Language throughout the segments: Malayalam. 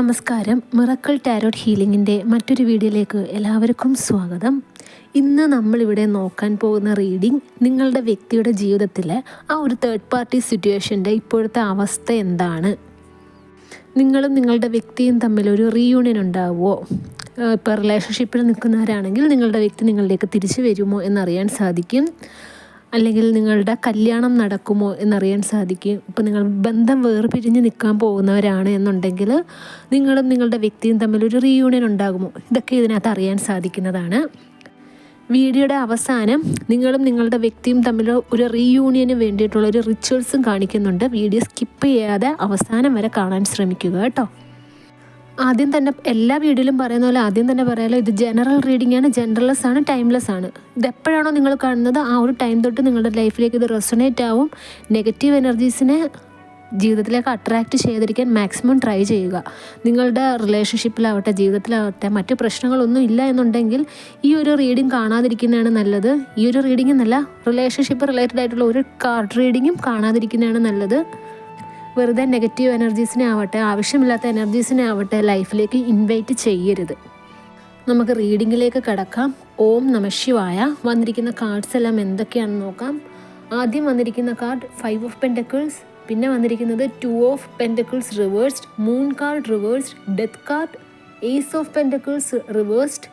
നമസ്കാരം. മിറക്കിൾ ടാരോട്ട് ഹീലിംഗിന്റെ മറ്റൊരു വീഡിയോയിലേക്ക് എല്ലാവർക്കും സ്വാഗതം. ഇന്ന് നമ്മളിവിടെ നോക്കാൻ പോകുന്ന റീഡിംഗ് നിങ്ങളുടെ വ്യക്തിയുടെ ജീവിതത്തിലെ ആ ഒരു തേർഡ് പാർട്ടി സിറ്റുവേഷന്റെ ഇപ്പോഴത്തെ അവസ്ഥ എന്താണ്? നിങ്ങളും നിങ്ങളുടെ വ്യക്തിയും തമ്മിലൊരു റീയൂണിയൻ ഉണ്ടാവുമോ? ഇപ്പോൾ റിലേഷൻഷിപ്പിൽ നിൽക്കുന്നവരാണെങ്കിൽ നിങ്ങളുടെ വ്യക്തി നിങ്ങളിലേക്ക് തിരിച്ചു വരുമോ എന്നറിയാൻ സാധിക്കും. അല്ലെങ്കിൽ നിങ്ങളുടെ കല്യാണം നടക്കുമോ എന്നറിയാൻ സാധിക്കും. ഇപ്പം നിങ്ങൾ ബന്ധം വേർപിരിഞ്ഞ് നിൽക്കാൻ പോകുന്നവരാണ് എന്നുണ്ടെങ്കിൽ നിങ്ങളും നിങ്ങളുടെ വ്യക്തിയും തമ്മിൽ ഒരു റീയൂണിയൻ ഉണ്ടാകുമോ? ഇതൊക്കെ ഇതിനകത്ത് അറിയാൻ സാധിക്കുന്നതാണ്. വീഡിയോയുടെ അവസാനം നിങ്ങളും നിങ്ങളുടെ വ്യക്തിയും തമ്മിൽ ഒരു റീയൂണിയന് വേണ്ടിയിട്ടുള്ള ഒരു റിച്വൽസും കാണിക്കുന്നുണ്ട്. വീഡിയോ സ്കിപ്പ് ചെയ്യാതെ അവസാനം വരെ കാണാൻ ശ്രമിക്കുക കേട്ടോ. ആദ്യം തന്നെ എല്ലാ വീഡിയോയിലും പറയുന്ന പോലെ ആദ്യം തന്നെ പറയാലോ ഇത് ജനറൽ റീഡിംഗ് ആണ് ജനറൽലെസ് ആണ് ടൈംലെസ് ആണ്. ഇത് എപ്പോഴാണോ നിങ്ങൾ കാണുന്നത് ആ ഒരു ടൈം തൊട്ട് നിങ്ങളുടെ ലൈഫിലേക്ക് ഇത് റെസണേറ്റ് ആവും. നെഗറ്റീവ് എനർജീസിനെ ജീവിതത്തിലേക്ക് അട്രാക്റ്റ് ചെയ്തിരിക്കാൻ മാക്സിമം ട്രൈ ചെയ്യുക. നിങ്ങളുടെ റിലേഷൻഷിപ്പിലാവട്ടെ ജീവിതത്തിലാവട്ടെ മറ്റു പ്രശ്നങ്ങളൊന്നും ഇല്ല എന്നുണ്ടെങ്കിൽ ഈ ഒരു റീഡിംഗ് കാണാതിരിക്കുന്നതാണ് നല്ലത്. ഈ ഒരു റീഡിംഗ് എന്നല്ല റിലേഷൻഷിപ്പ് റിലേറ്റഡ് ആയിട്ടുള്ള ഒരു കാർഡ് റീഡിങ്ങും കാണാതിരിക്കുന്നതാണ് നല്ലത്. വെറുതെ നെഗറ്റീവ് എനർജീസിനെ ആവട്ടെ ആവശ്യമില്ലാത്ത എനർജീസിനെ ആവട്ടെ ലൈഫിലേക്ക് ഇൻവൈറ്റ് ചെയ്യരുത്. നമുക്ക് റീഡിങ്ങിലേക്ക് കടക്കാം. ഓം നമശിവായ വന്നിരിക്കുന്ന കാർഡ്സ് എല്ലാം എന്തൊക്കെയാണെന്ന് നോക്കാം. ആദ്യം വന്നിരിക്കുന്ന കാർഡ് ഫൈവ് ഓഫ് പെന്റക്കിൾസ് പിന്നെ വന്നിരിക്കുന്നത് two of pentacles reversed moon card reversed death card ace of pentacles reversed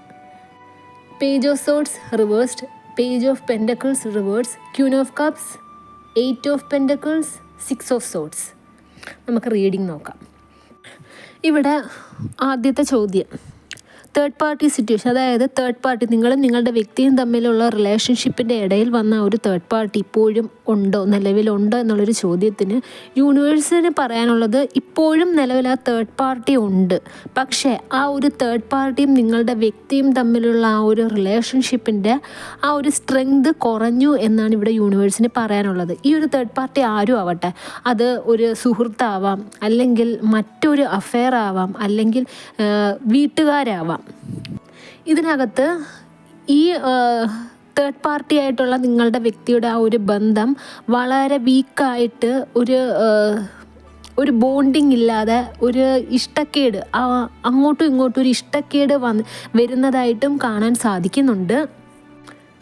page of swords reversed page of pentacles reverse queen of cups eight of pentacles six of swords നമുക്ക് റീഡിങ് നോക്കാം. ഇവിടെ ആദ്യത്തെ ചോദ്യം. തേർഡ് പാർട്ടി സിറ്റുവേഷൻ അതായത് തേർഡ് പാർട്ടി നിങ്ങളും നിങ്ങളുടെ വ്യക്തിയും തമ്മിലുള്ള റിലേഷൻഷിപ്പിന്റെ ഇടയിൽ വന്ന ഒരു തേർഡ് പാർട്ടി ഇപ്പോഴും ഉണ്ടോ നിലവിലുണ്ടോ എന്നുള്ളൊരു ചോദ്യത്തിന് യൂണിവേഴ്സിന് പറയാനുള്ളത് ഇപ്പോഴും നിലവിൽ ആ തേർഡ് പാർട്ടി ഉണ്ട്. പക്ഷേ ആ ഒരു തേർഡ് പാർട്ടിയും നിങ്ങളുടെ വ്യക്തിയും തമ്മിലുള്ള ആ ഒരു റിലേഷൻഷിപ്പിന്റെ ആ ഒരു സ്ട്രെങ്ത് കുറഞ്ഞു എന്നാണ് ഇവിടെ യൂണിവേഴ്സിന് പറയാനുള്ളത്. ഈ ഒരു തേർഡ് പാർട്ടി ആരും ആവട്ടെ അത് ഒരു സുഹൃത്താവാം അല്ലെങ്കിൽ മറ്റൊരു അഫെയർ ആവാം അല്ലെങ്കിൽ വീട്ടുകാരാവാം ഇതിനകത്ത് ഈ തേർഡ് പാർട്ടി ആയിട്ടുള്ള നിങ്ങളുടെ വ്യക്തിയുടെ ആ ഒരു ബന്ധം വളരെ വീക്കായിട്ട് ഒരു ഒരു ബോണ്ടിങ് ഇല്ലാതെ ഒരു ഇഷ്ടക്കേട് അങ്ങോട്ടും ഇങ്ങോട്ടും ഒരു ഇഷ്ടക്കേട് വന്ന് വരുന്നതായിട്ടും കാണാൻ സാധിക്കുന്നുണ്ട്.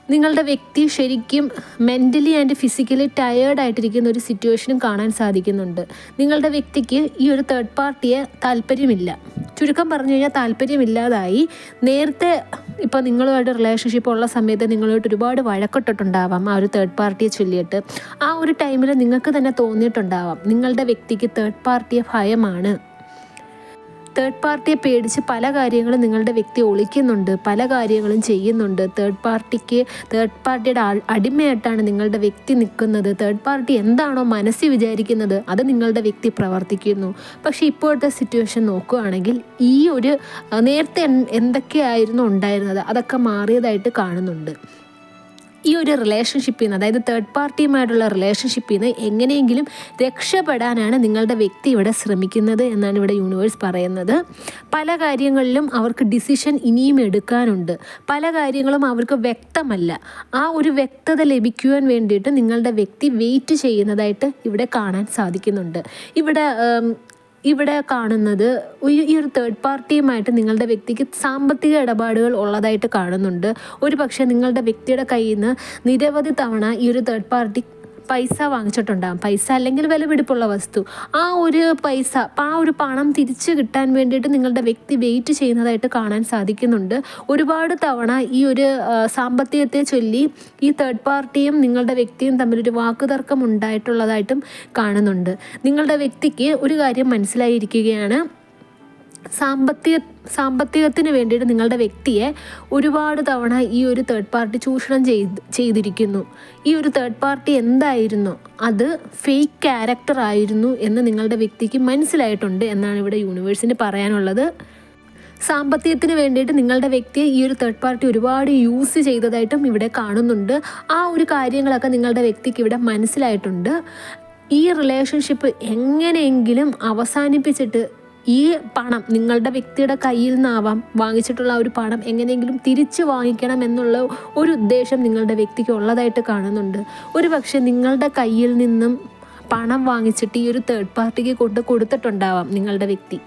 നിങ്ങളുടെ വ്യക്തി ശരിക്കും മെന്റലി ആൻഡ് ഫിസിക്കലി ടയേർഡ് ആയിട്ടിരിക്കുന്ന ഒരു സിറ്റുവേഷനും കാണാൻ സാധിക്കുന്നുണ്ട്. നിങ്ങളുടെ വ്യക്തിക്ക് ഈ ഒരു തേർഡ് പാർട്ടിയെ താല്പര്യമില്ല. ചുരുക്കം പറഞ്ഞു കഴിഞ്ഞാൽ താല്പര്യമില്ലാതായി. നേരത്തെ ഇപ്പോൾ നിങ്ങളുമായിട്ട് റിലേഷൻഷിപ്പ് ഉള്ള സമയത്ത് നിങ്ങളുമായിട്ട് ഒരുപാട് വഴക്കിട്ടിട്ടുണ്ടാവാം ആ ഒരു തേർഡ് പാർട്ടിയെ ചൊല്ലിയിട്ട്. ആ ഒരു ടൈമിൽ നിങ്ങൾക്ക് തന്നെ തോന്നിയിട്ടുണ്ടാവാം നിങ്ങളുടെ വ്യക്തിക്ക് തേർഡ് പാർട്ടിയെ ഭയമാണ്. തേർഡ് പാർട്ടിയെ പേടിച്ച് പല കാര്യങ്ങളും നിങ്ങളുടെ വ്യക്തി ഒളിക്കുന്നുണ്ട് പല കാര്യങ്ങളും ചെയ്യുന്നുണ്ട്. തേർഡ് പാർട്ടിക്ക് തേർഡ് പാർട്ടിയുടെ അടിമയായിട്ടാണ് നിങ്ങളുടെ വ്യക്തി നിൽക്കുന്നത്. തേർഡ് പാർട്ടി എന്താണോ മനസ്സിൽ വിചാരിക്കുന്നത് അത് നിങ്ങളുടെ വ്യക്തി പ്രവർത്തിക്കുന്നു. പക്ഷേ ഇപ്പോഴത്തെ സിറ്റുവേഷൻ നോക്കുകയാണെങ്കിൽ ഈ ഒരു നേരത്തെ എന്തൊക്കെയായിരുന്നു ഉണ്ടായിരുന്നത്? അതൊക്കെ മാറിയതായിട്ട് കാണുന്നുണ്ട്. ഈ ഒരു റിലേഷൻഷിപ്പിൽ നിന്ന് അതായത് തേർഡ് പാർട്ടിയുമായിട്ടുള്ള റിലേഷൻഷിപ്പിൽ നിന്ന് എങ്ങനെയെങ്കിലും രക്ഷപ്പെടാനാണ് നിങ്ങളുടെ വ്യക്തി ഇവിടെ ശ്രമിക്കുന്നത് എന്നാണ് ഇവിടെ യൂണിവേഴ്സ് പറയുന്നത്. പല കാര്യങ്ങളിലും അവർക്ക് ഡിസിഷൻ ഇനിയും എടുക്കാനുണ്ട്. പല കാര്യങ്ങളും അവർക്ക് വ്യക്തമല്ല. ആ ഒരു വ്യക്തത ലഭിക്കുവാൻ വേണ്ടിയിട്ട് നിങ്ങളുടെ വ്യക്തി വെയിറ്റ് ചെയ്യുന്നതായിട്ട് ഇവിടെ കാണാൻ സാധിക്കുന്നുണ്ട്. ഇവിടെ ഇവിടെ കാണുന്നത് ഈ ഒരു തേർഡ് പാർട്ടിയുമായിട്ട് നിങ്ങളുടെ വ്യക്തിക്ക് സാമ്പത്തിക ഇടപാടുകൾ ഉള്ളതായിട്ട് കാണുന്നുണ്ട്. ഒരു പക്ഷേ നിങ്ങളുടെ വ്യക്തിയുടെ കയ്യിൽ നിന്ന് നിരവധി തവണ ഈ ഒരു തേർഡ് പാർട്ടി പൈസ വാങ്ങിച്ചിട്ടുണ്ടാകും പൈസ അല്ലെങ്കിൽ വിലപിടിപ്പുള്ള വസ്തു. ആ ഒരു പൈസ ആ ഒരു പണം തിരിച്ചു കിട്ടാൻ വേണ്ടിയിട്ട് നിങ്ങളുടെ വ്യക്തി വെയിറ്റ് ചെയ്യുന്നതായിട്ട് കാണാൻ സാധിക്കുന്നുണ്ട്. ഒരുപാട് തവണ ഈ ഒരു സാമ്പത്തികത്തെ ചൊല്ലി ഈ തേർഡ് പാർട്ടിയും നിങ്ങളുടെ വ്യക്തിയും തമ്മിലൊരു വാക്കുതർക്കം ഉണ്ടായിട്ടുള്ളതായിട്ടും കാണുന്നുണ്ട്. നിങ്ങളുടെ വ്യക്തിക്ക് ഒരു കാര്യം മനസ്സിലായിരിക്കുകയാണ്. സാമ്പത്തിക സാമ്പത്തികത്തിന് വേണ്ടിയിട്ട് നിങ്ങളുടെ വ്യക്തിയെ ഒരുപാട് തവണ ഈ ഒരു തേർഡ് പാർട്ടി ചൂഷണം ചെയ്ത് ചെയ്തിരിക്കുന്നു. ഈ ഒരു തേർഡ് പാർട്ടി എന്തായിരുന്നു? അത് ഫേക്ക് ക്യാരക്ടർ ആയിരുന്നു എന്ന് നിങ്ങളുടെ വ്യക്തിക്ക് മനസ്സിലായിട്ടുണ്ട് എന്നാണ് ഇവിടെ യൂണിവേഴ്സിന് പറയാനുള്ളത്. സാമ്പത്തികത്തിന് വേണ്ടിയിട്ട് നിങ്ങളുടെ വ്യക്തിയെ ഈ ഒരു തേർഡ് പാർട്ടി ഒരുപാട് യൂസ് ചെയ്തതായിട്ടും ഇവിടെ കാണുന്നുണ്ട്. ആ ഒരു കാര്യങ്ങളൊക്കെ നിങ്ങളുടെ വ്യക്തിക്ക് ഇവിടെ മനസ്സിലായിട്ടുണ്ട്. ഈ റിലേഷൻഷിപ്പ് എങ്ങനെയെങ്കിലും അവസാനിപ്പിച്ചിട്ട് ഈ പണം നിങ്ങളുടെ വ്യക്തിയുടെ കയ്യിൽ നിന്നാവാം വാങ്ങിച്ചിട്ടുള്ള ഒരു പണം എങ്ങനെയെങ്കിലും തിരിച്ച് വാങ്ങിക്കണം എന്നുള്ള ഒരു ഉദ്ദേശം നിങ്ങളുടെ വ്യക്തിക്ക് ഉള്ളതായിട്ട് കാണുന്നുണ്ട്. ഒരു പക്ഷേ നിങ്ങളുടെ കയ്യിൽ നിന്നും പണം വാങ്ങിച്ചിട്ട് ഈ ഒരു തേർഡ് പാർട്ടിക്ക് കൊണ്ട് കൊടുത്തിട്ടുണ്ടാവാം നിങ്ങളുടെ വ്യക്തി.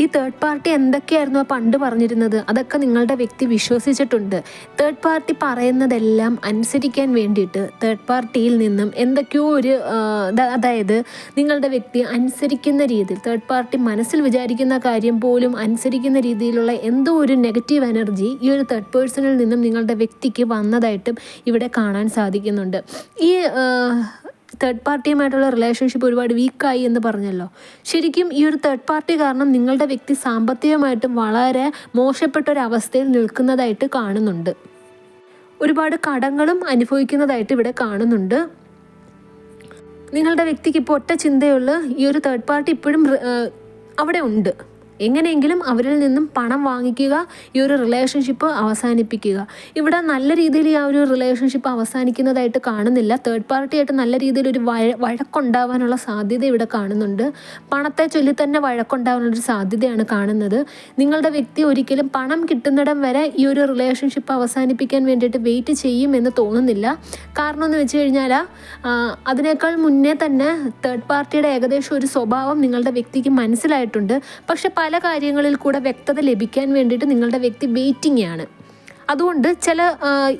ഈ തേർഡ് പാർട്ടി എന്തൊക്കെയായിരുന്നു പണ്ട് പറഞ്ഞിരുന്നത്? അതൊക്കെ നിങ്ങളുടെ വ്യക്തി വിശ്വസിച്ചിട്ടുണ്ട്. തേർഡ് പാർട്ടി പറയുന്നതെല്ലാം അനുസരിക്കാൻ വേണ്ടിയിട്ട് തേർഡ് പാർട്ടിയിൽ നിന്നും എന്തൊക്കെയോ ഒരു അതായത് നിങ്ങളുടെ വ്യക്തി അനുസരിക്കുന്ന രീതിയിൽ തേർഡ് പാർട്ടി മനസ്സിൽ വിചാരിക്കുന്ന കാര്യം പോലും അനുസരിക്കുന്ന രീതിയിലുള്ള എന്തോ ഒരു നെഗറ്റീവ് എനർജി ഈ ഒരു തേർഡ് പേഴ്സണിൽ നിന്നും നിങ്ങളുടെ വ്യക്തിക്ക് വന്നതായിട്ടും ഇവിടെ കാണാൻ സാധിക്കുന്നുണ്ട്. ഈ തേർഡ് പാർട്ടിയുമായിട്ടുള്ള റിലേഷൻഷിപ്പ് ഒരുപാട് വീക്കായി എന്ന് പറഞ്ഞല്ലോ. ശരിക്കും ഈ ഒരു തേർഡ് പാർട്ടി കാരണം നിങ്ങളുടെ വ്യക്തി സാമ്പത്തികമായിട്ടും വളരെ മോശപ്പെട്ട ഒരു അവസ്ഥയിൽ നിൽക്കുന്നതായിട്ട് കാണുന്നുണ്ട്. ഒരുപാട് കടങ്ങളും അനുഭവിക്കുന്നതായിട്ട് ഇവിടെ കാണുന്നുണ്ട്. നിങ്ങളുടെ വ്യക്തിക്ക് ഇപ്പോൾ ഒറ്റ ചിന്തയുള്ള ഈ ഒരു തേർഡ് പാർട്ടി ഇപ്പോഴും അവിടെ ഉണ്ട്. എങ്ങനെയെങ്കിലും അവരിൽ നിന്നും പണം വാങ്ങിക്കുക ഈ ഒരു റിലേഷൻഷിപ്പ് അവസാനിപ്പിക്കുക. ഇവിടെ നല്ല രീതിയിൽ ആ ഒരു റിലേഷൻഷിപ്പ് അവസാനിക്കുന്നതായിട്ട് കാണുന്നില്ല. തേർഡ് പാർട്ടിയായിട്ട് നല്ല രീതിയിൽ ഒരു വഴ വഴക്കുണ്ടാവാനുള്ള സാധ്യത ഇവിടെ കാണുന്നുണ്ട്. പണത്തെ ചൊല്ലി തന്നെ വഴക്കുണ്ടാവാനുള്ളൊരു സാധ്യതയാണ് കാണുന്നത്. നിങ്ങളുടെ വ്യക്തി ഒരിക്കലും പണം കിട്ടുന്നിടം വരെ ഈ ഒരു റിലേഷൻഷിപ്പ് അവസാനിപ്പിക്കാൻ വേണ്ടിയിട്ട് വെയിറ്റ് ചെയ്യും എന്ന് തോന്നുന്നില്ല. കാരണം എന്ന് വെച്ച് കഴിഞ്ഞാൽ അതിനേക്കാൾ മുന്നേ തന്നെ തേർഡ് പാർട്ടിയുടെ ഏകദേശം ഒരു സ്വഭാവം നിങ്ങളുടെ വ്യക്തിക്ക് മനസ്സിലായിട്ടുണ്ട്. പക്ഷെ പല കാര്യങ്ങളിൽ കൂടെ വ്യക്തത ലഭിക്കാൻ വേണ്ടിയിട്ട് നിങ്ങളുടെ വ്യക്തി വെയിറ്റിംഗ് ആണ്. അതുകൊണ്ട് ചില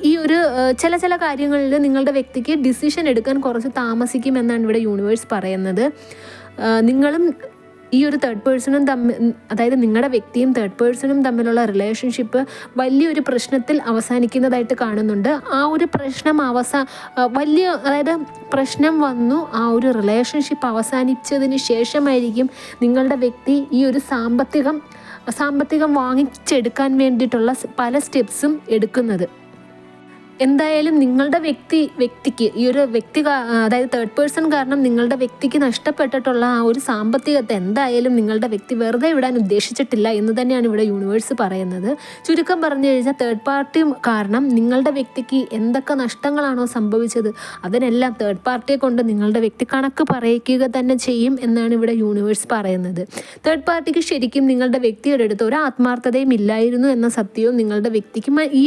ഈ ഒരു ചില ചില കാര്യങ്ങളിൽ നിങ്ങളുടെ വ്യക്തിക്ക് ഡിസിഷൻ എടുക്കാൻ കുറച്ച് താമസിക്കുമെന്നാണ് ഇവിടെ യൂണിവേഴ്സ് പറയുന്നത്. നിങ്ങളും ഈ ഒരു തേർഡ് പേഴ്സണും തമ്മിൽ അതായത് നിങ്ങളുടെ വ്യക്തിയും തേർഡ് പേഴ്സണും തമ്മിലുള്ള റിലേഷൻഷിപ്പ് വലിയൊരു പ്രശ്നത്തിൽ അവസാനിക്കുന്നതായിട്ട് കാണുന്നുണ്ട്. ആ ഒരു പ്രശ്നം അവസാ വലിയ അതായത് പ്രശ്നം വന്നു ആ ഒരു റിലേഷൻഷിപ്പ് അവസാനിച്ചതിന് ശേഷമായിരിക്കും നിങ്ങളുടെ വ്യക്തി ഈ ഒരു സാമ്പത്തികം സാമ്പത്തികം വാങ്ങിച്ചെടുക്കാൻ വേണ്ടിയിട്ടുള്ള പല സ്റ്റെപ്സും എടുക്കുന്നത്. എന്തായാലും നിങ്ങളുടെ വ്യക്തി വ്യക്തിക്ക് ഈ ഒരു വ്യക്തി അതായത് തേർഡ് പേഴ്സൺ കാരണം നിങ്ങളുടെ വ്യക്തിക്ക് നഷ്ടപ്പെട്ടിട്ടുള്ള ആ ഒരു സാമ്പത്തികത്തെ എന്തായാലും നിങ്ങളുടെ വ്യക്തി വെറുതെ വിടാൻ ഉദ്ദേശിച്ചിട്ടില്ല എന്ന് തന്നെയാണ് ഇവിടെ യൂണിവേഴ്സ് പറയുന്നത്. ചുരുക്കം പറഞ്ഞു കഴിഞ്ഞാൽ തേർഡ് പാർട്ടി കാരണം നിങ്ങളുടെ വ്യക്തിക്ക് എന്തൊക്കെ നഷ്ടങ്ങളാണോ സംഭവിച്ചത് അതിനെല്ലാം തേർഡ് പാർട്ടിയെ കൊണ്ട് നിങ്ങളുടെ വ്യക്തി കണക്ക് പറയിക്കുക തന്നെ ചെയ്യും എന്നാണ് ഇവിടെ യൂണിവേഴ്സ് പറയുന്നത്. തേർഡ് പാർട്ടിക്ക് ശരിക്കും നിങ്ങളുടെ വ്യക്തിയുടെ അടുത്ത് ഒരു ആത്മാർത്ഥതയും ഇല്ലായിരുന്നു എന്ന സത്യവും നിങ്ങളുടെ വ്യക്തിക്ക് ഈ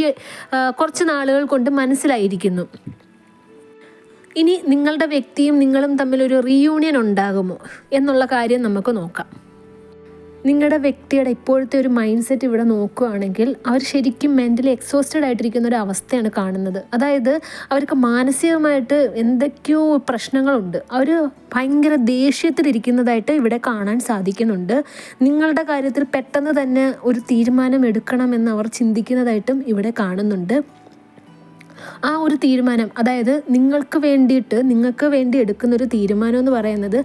കുറച്ച് നാളുകൾ കൊണ്ട് മനസ്സിലായിരിക്കുന്നു. ഇനി നിങ്ങളുടെ വ്യക്തിയും നിങ്ങളും തമ്മിലൊരു റീയൂണിയൻ ഉണ്ടാകുമോ എന്നുള്ള കാര്യം നമുക്ക് നോക്കാം. നിങ്ങളുടെ വ്യക്തിയുടെ ഇപ്പോഴത്തെ ഒരു മൈൻഡ് സെറ്റ് ഇവിടെ നോക്കുകയാണെങ്കിൽ അവർ ശരിക്കും മെന്റലി എക്സോസ്റ്റഡ് ആയിട്ടിരിക്കുന്ന ഒരു അവസ്ഥയാണ് കാണുന്നത്. അതായത് അവർക്ക് മാനസികമായിട്ട് എന്തൊക്കെയോ പ്രശ്നങ്ങളുണ്ട്. അവർ ഭയങ്കര ദേഷ്യത്തിലിരിക്കുന്നതായിട്ട് ഇവിടെ കാണാൻ സാധിക്കുന്നുണ്ട്. നിങ്ങളുടെ കാര്യത്തിൽ പെട്ടെന്ന് തന്നെ ഒരു തീരുമാനം എടുക്കണമെന്ന് അവർ ചിന്തിക്കുന്നതായിട്ടും ഇവിടെ കാണുന്നുണ്ട്. ആ ഒരു തീരുമാനം അതായത് നിങ്ങൾക്ക് വേണ്ടിയിട്ട് നിങ്ങൾക്ക് വേണ്ടി എടുക്കുന്ന ഒരു തീരുമാനം എന്ന് പറയുന്നത്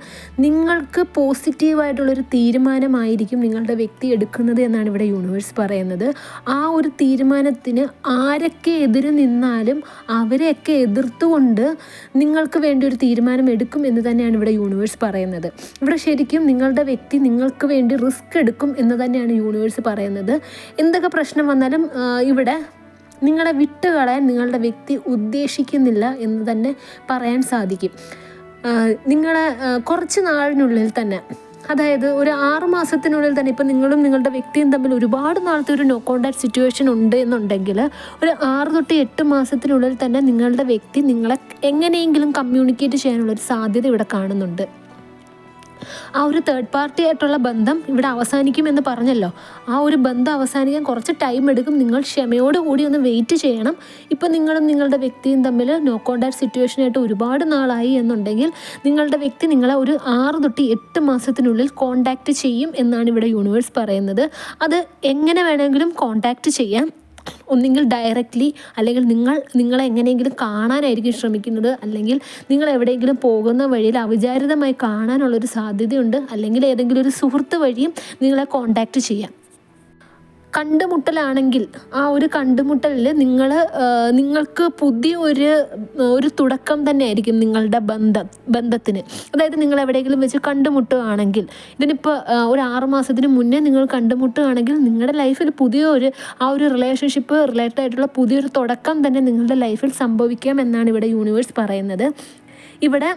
നിങ്ങൾക്ക് പോസിറ്റീവായിട്ടുള്ളൊരു തീരുമാനമായിരിക്കും നിങ്ങളുടെ വ്യക്തി എടുക്കുന്നത് എന്നാണ് ഇവിടെ യൂണിവേഴ്സ് പറയുന്നത്. ആ ഒരു തീരുമാനത്തിന് ആരൊക്കെ എതിര് നിന്നാലും അവരെയൊക്കെ എതിർത്തുകൊണ്ട് നിങ്ങൾക്ക് വേണ്ടി ഒരു തീരുമാനം എടുക്കും എന്ന് തന്നെയാണ് ഇവിടെ യൂണിവേഴ്സ് പറയുന്നത്. ഇവിടെ ശരിക്കും നിങ്ങളുടെ വ്യക്തി നിങ്ങൾക്ക് വേണ്ടി റിസ്ക് എടുക്കും എന്ന് തന്നെയാണ് യൂണിവേഴ്സ് പറയുന്നത്. എന്തൊക്കെ പ്രശ്നം വന്നാലും ഇവിടെ നിങ്ങളെ വിട്ടുകളയാൻ നിങ്ങളുടെ വ്യക്തി ഉദ്ദേശിക്കുന്നില്ല എന്ന് തന്നെ പറയാൻ സാധിക്കും. നിങ്ങളെ കുറച്ച് നാളിനുള്ളിൽ തന്നെ അതായത് ഒരു ആറ് മാസത്തിനുള്ളിൽ തന്നെ ഇപ്പം നിങ്ങളും നിങ്ങളുടെ വ്യക്തിയും തമ്മിൽ ഒരുപാട് നാളത്തെ ഒരു നോ കോണ്ടാക്ട് സിറ്റുവേഷൻ ഉണ്ട് എന്നുണ്ടെങ്കിൽ ഒരു ആറ് തൊട്ട് എട്ട് മാസത്തിനുള്ളിൽ തന്നെ നിങ്ങളുടെ വ്യക്തി നിങ്ങളെ എങ്ങനെയെങ്കിലും കമ്മ്യൂണിക്കേറ്റ് ചെയ്യാനുള്ള ഒരു സാധ്യത ഇവിടെ കാണുന്നുണ്ട്. ആ ഒരു തേർഡ് പാർട്ടി ആയിട്ടുള്ള ബന്ധം ഇവിടെ അവസാനിക്കുമെന്ന് പറഞ്ഞല്ലോ. ആ ഒരു ബന്ധം അവസാനിക്കാൻ കുറച്ച് ടൈം എടുക്കും. നിങ്ങൾ ക്ഷമയോടുകൂടി ഒന്ന് വെയിറ്റ് ചെയ്യണം. ഇപ്പം നിങ്ങളും നിങ്ങളുടെ വ്യക്തിയും തമ്മിൽ നോ കോണ്ടാക്ട് സിറ്റുവേഷനായിട്ട് ഒരുപാട് നാളായി എന്നുണ്ടെങ്കിൽ നിങ്ങളുടെ വ്യക്തി നിങ്ങളെ ഒരു ആറ് തൊട്ട് എട്ട് മാസത്തിനുള്ളിൽ കോണ്ടാക്ട് ചെയ്യും എന്നാണ് ഇവിടെ യൂണിവേഴ്സ് പറയുന്നത്. അത് എങ്ങനെ വേണമെങ്കിലും കോണ്ടാക്ട് ചെയ്യാം. ഒന്നുകിൽ ഡയറക്റ്റ്ലി അല്ലെങ്കിൽ നിങ്ങൾ നിങ്ങളെ എങ്ങനെയെങ്കിലും കാണാനായിരിക്കും ശ്രമിക്കുന്നത്. അല്ലെങ്കിൽ നിങ്ങൾ എവിടെയെങ്കിലും പോകുന്ന വഴിയിൽ അവിചാരിതമായി കാണാനുള്ളൊരു സാധ്യതയുണ്ട്. അല്ലെങ്കിൽ ഏതെങ്കിലും ഒരു സുഹൃത്ത് വഴിയും നിങ്ങളെ കോണ്ടാക്റ്റ് ചെയ്യാം. കണ്ടുമുട്ടലാണെങ്കിൽ ആ ഒരു കണ്ടുമുട്ടലിൽ നിങ്ങൾ നിങ്ങൾക്ക് പുതിയ ഒരു ഒരു തുടക്കം തന്നെ ആയിരിക്കും നിങ്ങളുടെ ബന്ധം ബന്ധത്തിന്. അതായത് നിങ്ങൾ എവിടെയെങ്കിലും വെച്ച് കണ്ടുമുട്ടുകയാണെങ്കിൽ ഇതിനിപ്പോൾ ഒരു ആറ് മാസത്തിന് മുന്നേ നിങ്ങൾ കണ്ടുമുട്ടുകയാണെങ്കിൽ നിങ്ങളുടെ ലൈഫിൽ പുതിയ ഒരു ആ ഒരു റിലേഷൻഷിപ്പ് റിലേറ്റഡ് ആയിട്ടുള്ള പുതിയൊരു തുടക്കം തന്നെ നിങ്ങളുടെ ലൈഫിൽ സംഭവിക്കാം എന്നാണ് ഇവിടെ യൂണിവേഴ്സ് പറയുന്നത്. ഇവിടെ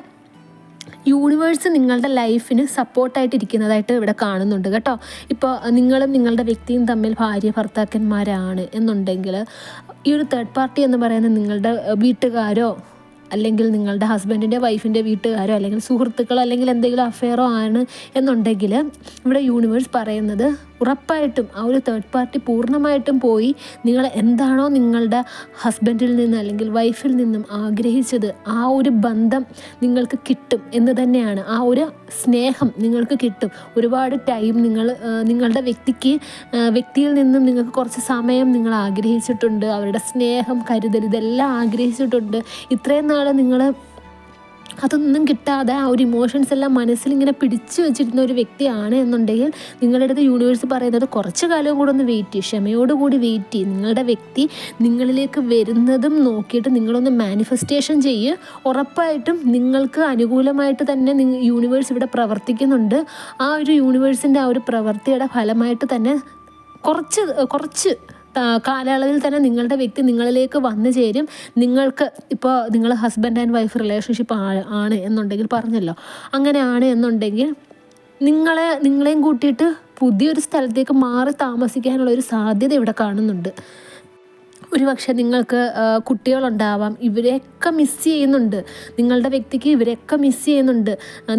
യൂണിവേഴ്സ് നിങ്ങളുടെ ലൈഫിന് സപ്പോർട്ടായിട്ട് ഇരിക്കുന്നതായിട്ട് ഇവിടെ കാണുന്നുണ്ട് കേട്ടോ. ഇപ്പോൾ നിങ്ങളും നിങ്ങളുടെ വ്യക്തിയും തമ്മിൽ ഭാര്യ ഭർത്താക്കന്മാരാണ് എന്നുണ്ടെങ്കിൽ ഈ ഒരു തേർഡ് പാർട്ടി എന്ന് പറയുന്നത് നിങ്ങളുടെ വീട്ടുകാരോ അല്ലെങ്കിൽ നിങ്ങളുടെ ഹസ്ബൻഡിന്റെ വൈഫിന്റെ വീട്ടുകാരോ അല്ലെങ്കിൽ സുഹൃത്തുക്കളോ അല്ലെങ്കിൽ എന്തെങ്കിലും അഫെയറോ ആണ് എന്നുണ്ടെങ്കിൽ ഇവിടെ യൂണിവേഴ്സ് പറയുന്നത് ഉറപ്പായിട്ടും ആ ഒരു തേർഡ് പാർട്ടി പൂർണമായിട്ടും പോയി നിങ്ങൾ എന്താണോ നിങ്ങളുടെ ഹസ്ബൻഡിൽ നിന്ന് അല്ലെങ്കിൽ വൈഫിൽ നിന്നും ആഗ്രഹിച്ചത് ആ ഒരു ബന്ധം നിങ്ങൾക്ക് കിട്ടും എന്ന് തന്നെയാണ്. ആ ഒരു സ്നേഹം നിങ്ങൾക്ക് കിട്ടും. ഒരുപാട് ടൈം നിങ്ങൾ നിങ്ങളുടെ വ്യക്തിക്ക് വ്യക്തിയിൽ നിന്നും നിങ്ങൾക്ക് കുറച്ച് സമയം നിങ്ങൾ ആഗ്രഹിച്ചിട്ടുണ്ട്. അവരുടെ സ്നേഹം കരുതൽ ഇതെല്ലാം ആഗ്രഹിച്ചിട്ടുണ്ട്. ഇത്രയും നാൾ നിങ്ങൾ അതൊന്നും കിട്ടാതെ ആ ഒരു ഇമോഷൻസ് എല്ലാം മനസ്സിലിങ്ങനെ പിടിച്ചു വെച്ചിരുന്ന ഒരു വ്യക്തിയാണ് എന്നുണ്ടെങ്കിൽ നിങ്ങളുടെ അടുത്ത് യൂണിവേഴ്സ് പറയുന്നത് കുറച്ച് കാലം കൂടെ ഒന്ന് വെയിറ്റ് ചെയ്യും. ക്ഷമയോടുകൂടി വെയിറ്റ് ചെയ്യും. നിങ്ങളുടെ വ്യക്തി നിങ്ങളിലേക്ക് വരുന്നതും നോക്കിയിട്ട് നിങ്ങളൊന്ന് മാനിഫെസ്റ്റേഷൻ ചെയ്യുക ഉറപ്പായിട്ടും നിങ്ങൾക്ക് അനുകൂലമായിട്ട് തന്നെ യൂണിവേഴ്സ് ഇവിടെ പ്രവർത്തിക്കുന്നുണ്ട്. ആ ഒരു യൂണിവേഴ്സിന്റെ ആ ഒരു പ്രവൃത്തിയുടെ ഫലമായിട്ട് തന്നെ കുറച്ച് കുറച്ച് കാലയളവിൽ തന്നെ നിങ്ങളുടെ വ്യക്തി നിങ്ങളിലേക്ക് വന്നു ചേരും. നിങ്ങൾക്ക് ഇപ്പോൾ നിങ്ങൾ ഹസ്ബൻഡ് ആൻഡ് വൈഫ് റിലേഷൻഷിപ്പ് ആണ് എന്നുണ്ടെങ്കിൽ പറഞ്ഞല്ലോ. അങ്ങനെയാണ് എന്നുണ്ടെങ്കിൽ നിങ്ങളെ നിങ്ങളെയും കൂട്ടിയിട്ട് പുതിയൊരു സ്ഥലത്തേക്ക് മാറി താമസിക്കാനുള്ള ഒരു സാധ്യത ഇവിടെ കാണുന്നുണ്ട്. ഒരു പക്ഷേ നിങ്ങൾക്ക് കുട്ടികളുണ്ടാവാം ഇവരെയൊക്കെ മിസ് ചെയ്യുന്നുണ്ട്. നിങ്ങളുടെ വ്യക്തിക്ക് ഇവരെയൊക്കെ മിസ് ചെയ്യുന്നുണ്ട്.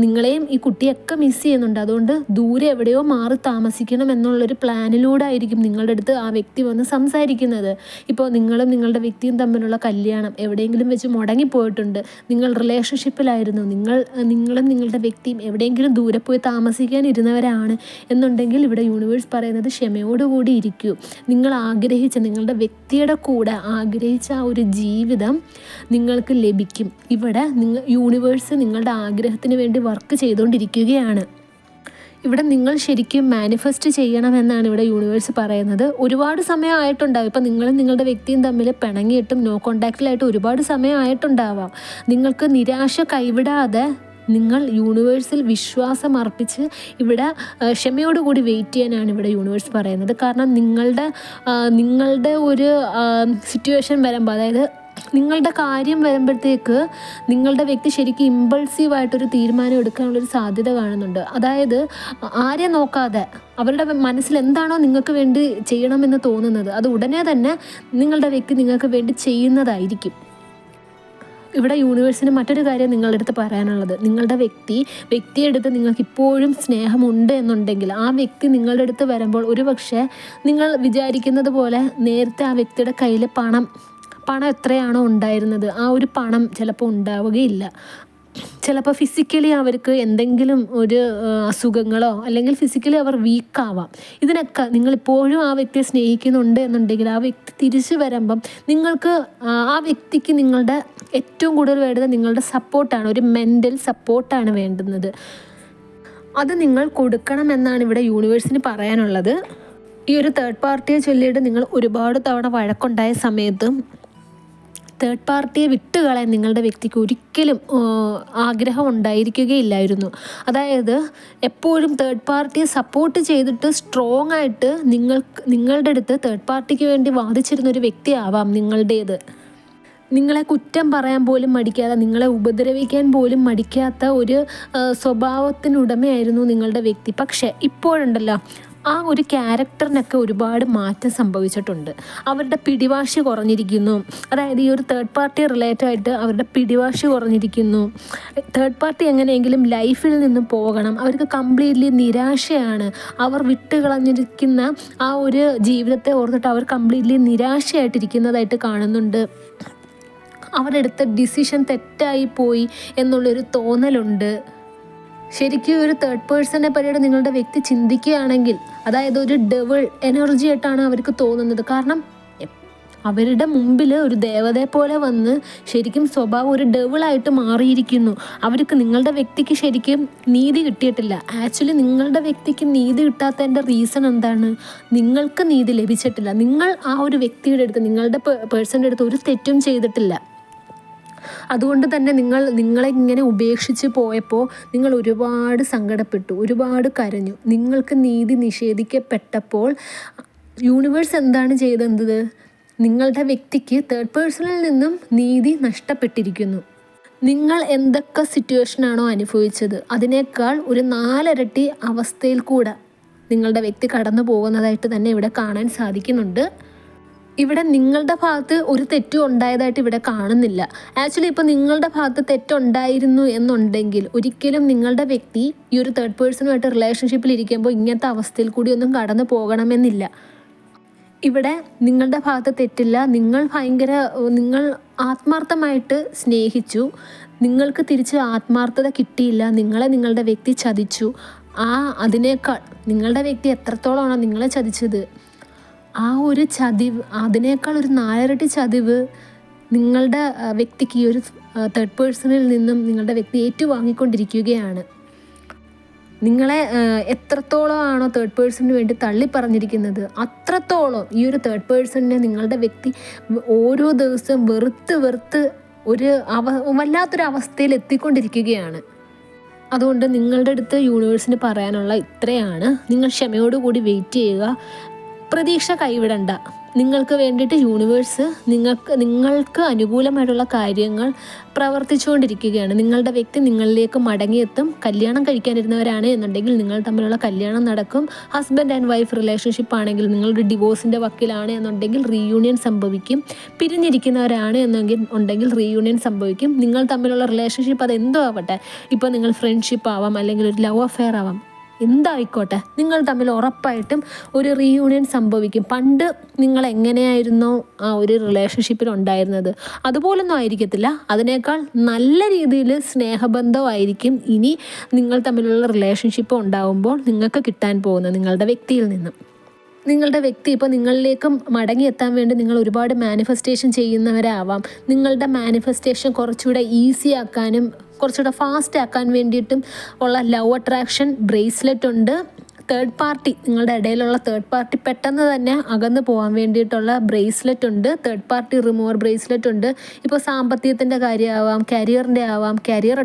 നിങ്ങളെയും ഈ കുട്ടിയൊക്കെ മിസ് ചെയ്യുന്നുണ്ട്. അതുകൊണ്ട് ദൂരെ എവിടെയോ മാറി താമസിക്കണം എന്നുള്ളൊരു പ്ലാനിലൂടെ ആയിരിക്കും നിങ്ങളുടെ അടുത്ത് ആ വ്യക്തി വന്ന് സംസാരിക്കുന്നത്. ഇപ്പോൾ നിങ്ങളും നിങ്ങളുടെ വ്യക്തിയും തമ്മിലുള്ള കല്യാണം എവിടെയെങ്കിലും വെച്ച് മുടങ്ങിപ്പോയിട്ടുണ്ട്. നിങ്ങൾ റിലേഷൻഷിപ്പിലായിരുന്നു നിങ്ങൾ നിങ്ങളും നിങ്ങളുടെ വ്യക്തിയും എവിടെയെങ്കിലും ദൂരെ പോയി താമസിക്കാൻ ഇരുന്നവരാണ് എന്നുണ്ടെങ്കിൽ ഇവിടെ യൂണിവേഴ്സ് പറയുന്നത് ക്ഷമയോടുകൂടി ഇരിക്കൂ. നിങ്ങൾ ആഗ്രഹിച്ച നിങ്ങളുടെ വ്യക്തിയുടെ കൂടെ ആഗ്രഹിച്ച ആ ഒരു ജീവിതം നിങ്ങൾക്ക് ലഭിക്കും. ഇവിടെ നിങ്ങൾ യൂണിവേഴ്സ് നിങ്ങളുടെ ആഗ്രഹത്തിന് വേണ്ടി വർക്ക് ചെയ്തുകൊണ്ടിരിക്കുകയാണ്. ഇവിടെ നിങ്ങൾ ശരിക്കും മാനിഫെസ്റ്റ് ചെയ്യണമെന്നാണ് ഇവിടെ യൂണിവേഴ്സ് പറയുന്നത്. ഒരുപാട് സമയമായിട്ടുണ്ടാവും ഇപ്പം നിങ്ങളും നിങ്ങളുടെ വ്യക്തിയും തമ്മിൽ പിണങ്ങിയിട്ടും നോ കോണ്ടാക്റ്റിലായിട്ട് ഒരുപാട് സമയമായിട്ടുണ്ടാവാം നിങ്ങൾക്ക് നിരാശ കൈവിടാതെ നിങ്ങൾ യൂണിവേഴ്സിൽ വിശ്വാസം അർപ്പിച്ച് ഇവിടെ ക്ഷമയോടുകൂടി വെയിറ്റ് ചെയ്യാനാണ് ഇവിടെ യൂണിവേഴ്സ് പറയുന്നത്. കാരണം നിങ്ങളുടെ നിങ്ങളുടെ ഒരു സിറ്റുവേഷൻ വരുമ്പോൾ അതായത് നിങ്ങളുടെ കാര്യം വരുമ്പോഴത്തേക്ക് നിങ്ങളുടെ വ്യക്തി ശരിക്കും ഇമ്പൾസീവായിട്ടൊരു തീരുമാനം എടുക്കാനുള്ളൊരു സാധ്യത കാണുന്നുണ്ട്. അതായത് ആരെ നോക്കാതെ അവരുടെ മനസ്സിൽ എന്താണോ നിങ്ങൾക്ക് വേണ്ടി ചെയ്യണമെന്ന് തോന്നുന്നത് അത് ഉടനെ തന്നെ നിങ്ങളുടെ വ്യക്തി നിങ്ങൾക്ക് വേണ്ടി ചെയ്യുന്നതായിരിക്കും. ഇവിടെ യൂണിവേഴ്സിന് മറ്റൊരു കാര്യം നിങ്ങളുടെ അടുത്ത് പറയാനുള്ളത്. നിങ്ങളുടെ വ്യക്തി വ്യക്തിയുടെ അടുത്ത് നിങ്ങൾക്ക് ഇപ്പോഴും സ്നേഹമുണ്ട് എന്നുണ്ടെങ്കിൽ ആ വ്യക്തി നിങ്ങളുടെ അടുത്ത് വരുമ്പോൾ ഒരു പക്ഷേ നിങ്ങൾ വിചാരിക്കുന്നത് പോലെ നേരത്തെ ആ വ്യക്തിയുടെ കയ്യിൽ പണം പണം എത്രയാണോ ഉണ്ടായിരുന്നത് ആ ഒരു പണം ചിലപ്പോൾ ഉണ്ടാവുകയില്ല. ചിലപ്പോൾ ഫിസിക്കലി അവർക്ക് എന്തെങ്കിലും ഒരു അസുഖങ്ങളോ അല്ലെങ്കിൽ ഫിസിക്കലി അവർ വീക്കാവാം ഇതിനൊക്കെ നിങ്ങളിപ്പോഴും ആ വ്യക്തിയെ സ്നേഹിക്കുന്നുണ്ട് എന്നുണ്ടെങ്കിൽ ആ വ്യക്തി തിരിച്ചു വരുമ്പം നിങ്ങൾക്ക് ആ വ്യക്തിക്ക് നിങ്ങളുടെ ഏറ്റവും കൂടുതൽ വേണ്ടത് നിങ്ങളുടെ സപ്പോർട്ടാണ് ഒരു മെന്റൽ സപ്പോർട്ടാണ് വേണ്ടുന്നത്. അത് നിങ്ങൾ കൊടുക്കണം എന്നാണ് ഇവിടെ യൂണിവേഴ്സിന് പറയാനുള്ളത്. ഈ ഒരു തേർഡ് പാർട്ടിയെ ചൊല്ലിയിട്ട് നിങ്ങൾ ഒരുപാട് തവണ വഴക്കുണ്ടായ സമയത്തും തേർഡ് പാർട്ടിയെ വിട്ടുകളയാൻ നിങ്ങളുടെ വ്യക്തിക്ക് ഒരിക്കലും ആഗ്രഹം ഉണ്ടായിരിക്കുകയില്ലായിരുന്നു. അതായത് എപ്പോഴും തേർഡ് പാർട്ടിയെ സപ്പോർട്ട് ചെയ്തിട്ട് സ്ട്രോങ് ആയിട്ട് നിങ്ങൾ നിങ്ങളുടെ അടുത്ത് തേർഡ് പാർട്ടിക്ക് വേണ്ടി വാദിച്ചിരുന്ന ഒരു വ്യക്തിയാവാം നിങ്ങളുടേത്. നിങ്ങളെ കുറ്റം പറയാൻ പോലും മടിക്കാതെ നിങ്ങളെ ഉപദ്രവിക്കാൻ പോലും മടിക്കാത്ത ഒരു സ്വഭാവത്തിനുടമയായിരുന്നു നിങ്ങളുടെ വ്യക്തി. പക്ഷേ ഇപ്പോഴുണ്ടല്ലോ ആ ഒരു ക്യാരക്ടറിനൊക്കെ ഒരുപാട് മാറ്റം സംഭവിച്ചിട്ടുണ്ട്. അവരുടെ പിടിവാശി കുറഞ്ഞിരിക്കുന്നു. അതായത് ഈ ഒരു തേർഡ് പാർട്ടി റിലേറ്റഡ് ആയിട്ട് അവരുടെ പിടിവാശി കുറഞ്ഞിരിക്കുന്നു. തേർഡ് പാർട്ടി എങ്ങനെയെങ്കിലും ലൈഫിൽ നിന്ന് പോകണം. അവർക്ക് കംപ്ലീറ്റ്ലി നിരാശയാണ്. അവർ വിട്ടുകളഞ്ഞിരിക്കുന്ന ആ ഒരു ജീവിതത്തെ ഓർത്തിട്ട് അവർ കംപ്ലീറ്റ്ലി നിരാശയായിട്ടിരിക്കുന്നതായിട്ട് കാണുന്നുണ്ട്. അവരെടുത്ത ഡിസിഷൻ തെറ്റായി പോയി എന്നുള്ളൊരു തോന്നലുണ്ട്. ശരിക്കും ഒരു തേർഡ് പേഴ്സണെ പറ്റിയിട്ട് നിങ്ങളുടെ വ്യക്തി ചിന്തിക്കുകയാണെങ്കിൽ അതായത് ഒരു ഡെവിൾ എനർജി ആയിട്ടാണ് അവർക്ക് തോന്നുന്നത്. കാരണം അവരുടെ മുമ്പിൽ ഒരു ദേവതയെ പോലെ വന്ന് ശരിക്കും സ്വഭാവം ഒരു ഡെവിളായിട്ട് മാറിയിരിക്കുന്നു. അവർക്ക് നിങ്ങളുടെ വ്യക്തിക്ക് ശരിക്കും നീതി കിട്ടിയിട്ടില്ല. ആക്ച്വലി നിങ്ങളുടെ വ്യക്തിക്ക് നീതി കിട്ടാത്തതിന്റെ റീസൺ എന്താണ്? നിങ്ങൾക്ക് നീതി ലഭിച്ചിട്ടില്ല. നിങ്ങൾ ആ ഒരു വ്യക്തിയുടെ അടുത്ത് നിങ്ങളുടെ പേഴ്സന്റെ അടുത്ത് ഒരു തെറ്റും ചെയ്തിട്ടില്ല. അതുകൊണ്ട് തന്നെ നിങ്ങൾ നിങ്ങളെ ഇങ്ങനെ ഉപേക്ഷിച്ച് പോയപ്പോൾ നിങ്ങൾ ഒരുപാട് സങ്കടപ്പെട്ടു ഒരുപാട് കരഞ്ഞു. നിങ്ങൾക്ക് നീതി നിഷേധിക്കപ്പെട്ടപ്പോൾ യൂണിവേഴ്സ് എന്താണ് ചെയ്തത്? നിങ്ങളുടെ വ്യക്തിക്ക് തേർഡ് പേഴ്സണിൽ നിന്നും നീതി നഷ്ടപ്പെട്ടിരിക്കുന്നു. നിങ്ങൾ എന്തൊക്കെ സിറ്റുവേഷനാണോ അനുഭവിച്ചത്? അതിനേക്കാൾ ഒരു നാലിരട്ടി അവസ്ഥയിൽ കൂടെ നിങ്ങളുടെ വ്യക്തി കടന്നു പോകുന്നതായിട്ട് തന്നെ ഇവിടെ കാണാൻ സാധിക്കുന്നുണ്ട്. ഇവിടെ നിങ്ങളുടെ ഭാഗത്ത് ഒരു തെറ്റും ഉണ്ടായതായിട്ട് ഇവിടെ കാണുന്നില്ല. ആക്ച്വലി ഇപ്പോൾ നിങ്ങളുടെ ഭാഗത്ത് തെറ്റുണ്ടായിരുന്നു എന്നുണ്ടെങ്കിൽ ഒരിക്കലും നിങ്ങളുടെ വ്യക്തി ഈ ഒരു തേർഡ് പേഴ്സണുമായിട്ട് റിലേഷൻഷിപ്പിൽ ഇരിക്കുമ്പോൾ ഇങ്ങനത്തെ അവസ്ഥയിൽ കൂടി ഒന്നും കടന്നു പോകണമെന്നില്ല. ഇവിടെ നിങ്ങളുടെ ഭാഗത്ത് തെറ്റില്ല. നിങ്ങൾ ഭയങ്കര നിങ്ങൾ ആത്മാർത്ഥമായിട്ട് സ്നേഹിച്ചു. നിങ്ങൾക്ക് തിരിച്ച് ആത്മാർത്ഥത കിട്ടിയില്ല. നിങ്ങളെ നിങ്ങളുടെ വ്യക്തി ചതിച്ചു. ആ അതിനേക്കാൾ നിങ്ങളുടെ വ്യക്തി എത്രത്തോളമാണോ നിങ്ങളെ ചതിച്ചത്? ആ ഒരു ചതിവ് അതിനേക്കാൾ ഒരു നാലരട്ടി ചതിവ് നിങ്ങളുടെ വ്യക്തിക്ക് ഈ ഒരു തേർഡ് പേഴ്സണിൽ നിന്നും നിങ്ങളുടെ വ്യക്തി ഏറ്റുവാങ്ങിക്കൊണ്ടിരിക്കുകയാണ്. നിങ്ങളെ എത്രത്തോളമാണോ തേർഡ് പേഴ്സണിന് വേണ്ടി തള്ളി പറഞ്ഞിരിക്കുന്നത് അത്രത്തോളം ഈ ഒരു തേർഡ് പേഴ്സണിനെ നിങ്ങളുടെ വ്യക്തി ഓരോ ദിവസവും വെറുത്ത് വെറുത്ത് ഒരു അവ വല്ലാത്തൊരു അവസ്ഥയിൽ എത്തിക്കൊണ്ടിരിക്കുകയാണ്. അതുകൊണ്ട് നിങ്ങളുടെ അടുത്ത് യൂണിവേഴ്സിന് പറയാനുള്ള ഇത്രയാണ്. നിങ്ങൾ ക്ഷമയോടുകൂടി വെയിറ്റ് ചെയ്യുക. പ്രതീക്ഷ കൈവിടണ്ട. നിങ്ങൾക്ക് വേണ്ടിയിട്ട് യൂണിവേഴ്സ് നിങ്ങൾക്ക് നിങ്ങൾക്ക് അനുകൂലമായിട്ടുള്ള കാര്യങ്ങൾ പ്രവർത്തിച്ചുകൊണ്ടിരിക്കുകയാണ്. നിങ്ങളുടെ വ്യക്തി നിങ്ങളിലേക്ക് മടങ്ങിയെത്തും കല്യാണം കഴിക്കാനിരുന്നവരാണ് എന്നുണ്ടെങ്കിൽ നിങ്ങൾ തമ്മിലുള്ള കല്യാണം നടക്കും. ഹസ്ബൻഡ് ആൻഡ് വൈഫ് റിലേഷൻഷിപ്പ് ആണെങ്കിൽ നിങ്ങളുടെ ഡിവോഴ്സിന്റെ വക്കിലാണ് എന്നുണ്ടെങ്കിൽ റീയൂണിയൻ സംഭവിക്കും. പിരിഞ്ഞിരിക്കുന്നവരാണ് എന്നെങ്കിൽ ഉണ്ടെങ്കിൽ റീയൂണിയൻ സംഭവിക്കും. നിങ്ങൾ തമ്മിലുള്ള റിലേഷൻഷിപ്പ് അത് എന്തോ ആവട്ടെ. ഇപ്പോൾ നിങ്ങൾ ഫ്രണ്ട്ഷിപ്പ് ആവാം അല്ലെങ്കിൽ ഒരു ലവ് അഫെയർ ആവാം. എന്തായിക്കോട്ടെ? നിങ്ങൾ തമ്മിൽ ഉറപ്പായിട്ടും ഒരു റീയൂണിയൻ സംഭവിക്കും. പണ്ട് നിങ്ങൾ എങ്ങനെയായിരുന്നോ ആ ഒരു റിലേഷൻഷിപ്പിൽ ഉണ്ടായിരുന്നത്? അതുപോലൊന്നും ആയിരിക്കത്തില്ല. അതിനേക്കാൾ നല്ല രീതിയിൽ സ്നേഹബന്ധമായിരിക്കും ഇനി നിങ്ങൾ തമ്മിലുള്ള റിലേഷൻഷിപ്പ് ഉണ്ടാകുമ്പോൾ നിങ്ങൾക്ക് കിട്ടാൻ പോകുന്നത് നിങ്ങളുടെ വ്യക്തിയിൽ നിന്നും. നിങ്ങളുടെ വ്യക്തി ഇപ്പോൾ നിങ്ങളിലേക്കും മടങ്ങിയെത്താൻ വേണ്ടി നിങ്ങൾ ഒരുപാട് മാനിഫെസ്റ്റേഷൻ ചെയ്യുന്നവരാവാം. നിങ്ങളുടെ മാനിഫെസ്റ്റേഷൻ കുറച്ചുകൂടെ ഈസി ആക്കാനും കുറച്ചുകൂടെ ഫാസ്റ്റ് ആക്കാൻ വേണ്ടിയിട്ടും ഉള്ള ലവ് അട്രാക്ഷൻ ബ്രേസ്ലെറ്റ് ഉണ്ട്. തേർഡ് പാർട്ടി നിങ്ങളുടെ ഇടയിലുള്ള തേർഡ് പാർട്ടി പെട്ടെന്ന് തന്നെ അകന്നു പോകാൻ വേണ്ടിയിട്ടുള്ള ബ്രേസ്ലെറ്റ് ഉണ്ട്. തേർഡ് പാർട്ടി റിമൂവർ ബ്രേസ്ലെറ്റ് ഉണ്ട്. ഇപ്പോൾ സാമ്പത്തികത്തിന്റെ കാര്യമാവാം കരിയറിന്റെ ആവാം കരിയർ